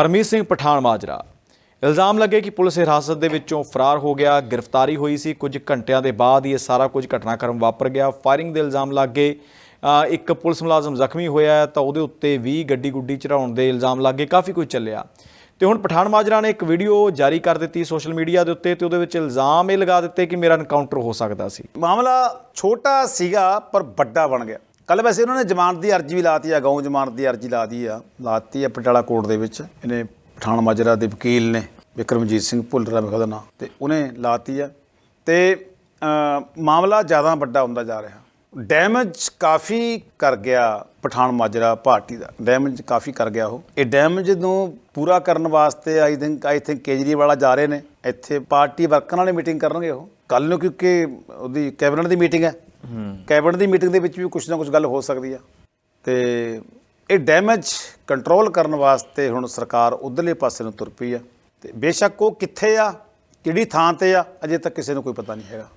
ਹਰਮੀਤ ਸਿੰਘ ਪਠਾਨ ਮਾਜਰਾ। ਇਲਜ਼ਾਮ ਲੱਗੇ ਕਿ ਪੁਲਿਸ ਹਿਰਾਸਤ ਦੇ ਵਿੱਚੋਂ ਫਰਾਰ ਹੋ ਗਿਆ ਗ੍ਰਿਫਤਾਰੀ ਹੋਈ ਸੀ। ਕੁਝ ਘੰਟਿਆਂ ਦੇ ਬਾਅਦ ਹੀ ਇਹ ਸਾਰਾ ਕੁਝ ਘਟਨਾਕ੍ਰਮ ਵਾਪਰ ਗਿਆ। ਫਾਇਰਿੰਗ ਦੇ ਇਲਜ਼ਾਮ ਲੱਗੇ ਅ, ਇੱਕ ਪੁਲਿਸ ਮੁਲਾਜ਼ਮ ਜ਼ਖਮੀ ਹੋਇਆ ਤਾਂ ਉਹਦੇ ਉੱਤੇ ਵੀ ਗੱਡੀ ਗੁੱਡੀ ਚੜਾਉਣ ਦੇ ਇਲਜ਼ਾਮ ਲੱਗੇ ਕਾਫੀ ਕੁਝ ਚੱਲਿਆ। ਤੇ ਹੁਣ ਪਠਾਨ ਮਾਜਰਾ ਨੇ ਇੱਕ ਵੀਡੀਓ ਜਾਰੀ ਕਰ ਦਿੱਤੀ ਸੋਸ਼ਲ ਮੀਡੀਆ ਦੇ ਉੱਤੇ ਤੇ ਉਹਦੇ ਵਿੱਚ ਇਲਜ਼ਾਮ ਇਹ ਲਗਾ ਦਿੱਤੇ ਕਿ ਮੇਰਾ ਐਨਕਾਊਂਟਰ ਹੋ ਸਕਦਾ ਸੀ। ਮਾਮਲਾ ਛੋਟਾ ਸੀਗਾ ਪਰ ਵੱਡਾ ਬਣ ਗਿਆ। ਕੱਲ ਵੈਸੇ ਉਹਨਾਂ ਨੇ ਜ਼ਮਾਨਤ ਦੀ ਅਰਜ਼ੀ ਵੀ ਲਾਤੀ ਆ, ਗਊ ਜ਼ਮਾਨਤ ਦੀ ਅਰਜ਼ੀ ਲਾਤੀ ਆ ਲਾਤੀ ਆ ਪਟਿਆਲਾ ਕੋਰਟ ਦੇ ਵਿੱਚ। ਇਹਨੇ ਪਠਾਨ ਮਾਜਰਾ ਦੇ ਵਕੀਲ ਨੇ, ਵਿਕਰਮਜੀਤ ਸਿੰਘ ਭੁੱਲਰਾ ਆ ਮੇਰਾ ਉਹਦਾ ਨਾਂ ਤੇ ਉਹਨੇ ਲਾਤੀ ਆ। ਤੇ ਮਾਮਲਾ ਜ਼ਿਆਦਾ ਵੱਡਾ ਹੁੰਦਾ ਜਾ ਰਿਹਾ। ਡੈਮੇਜ ਕਾਫੀ ਕਰ ਗਿਆ ਪਠਾਨ ਮਾਜਰਾ ਪਾਰਟੀ ਦਾ। ਡੈਮੇਜ ਕਾਫੀ ਕਰ ਗਿਆ ਉਹ। ਇਹ ਡੈਮੇਜ ਨੂੰ ਪੂਰਾ ਕਰਨ ਵਾਸਤੇ I think I think Kejriwal ਜਾ ਰਹੇ ਨੇ। ਇੱਥੇ ਪਾਰਟੀ ਵਰਕਰਾਂ ਨਾਲ ਮੀਟਿੰਗ ਕਰਨਗੇ ਉਹ। ਕੱਲ ਨੂੰ ਕਿਉਂਕਿ ਉਹਦੀ ਕੈਬਨਿਟ ਦੀ ਮੀਟਿੰਗ ਹੈ। ਕੈਬਨਿਟ ਦੀ ਮੀਟਿੰਗ ਦੇ ਵਿੱਚ ਵੀ ਕੁਝ ਨਾ ਕੁਝ ਗੱਲ ਹੋ ਸਕਦੀ ਆ। ਤੇ ਇਹ ਡੈਮੇਜ ਕੰਟਰੋਲ ਕਰਨ ਵਾਸਤੇ ਹੁਣ ਸਰਕਾਰ ਉਧਰਲੇ ਪਾਸੇ ਨੂੰ ਤੁਰ ਪਈ ਆ। ਤੇ ਬੇਸ਼ੱਕ ਉਹ ਕਿੱਥੇ ਆ, ਕਿਹੜੀ ਥਾਂ ਤੇ ਆ, ਅਜੇ ਤੱਕ ਕਿਸੇ ਨੂੰ ਕੋਈ ਪਤਾ ਨਹੀਂ ਹੈਗਾ।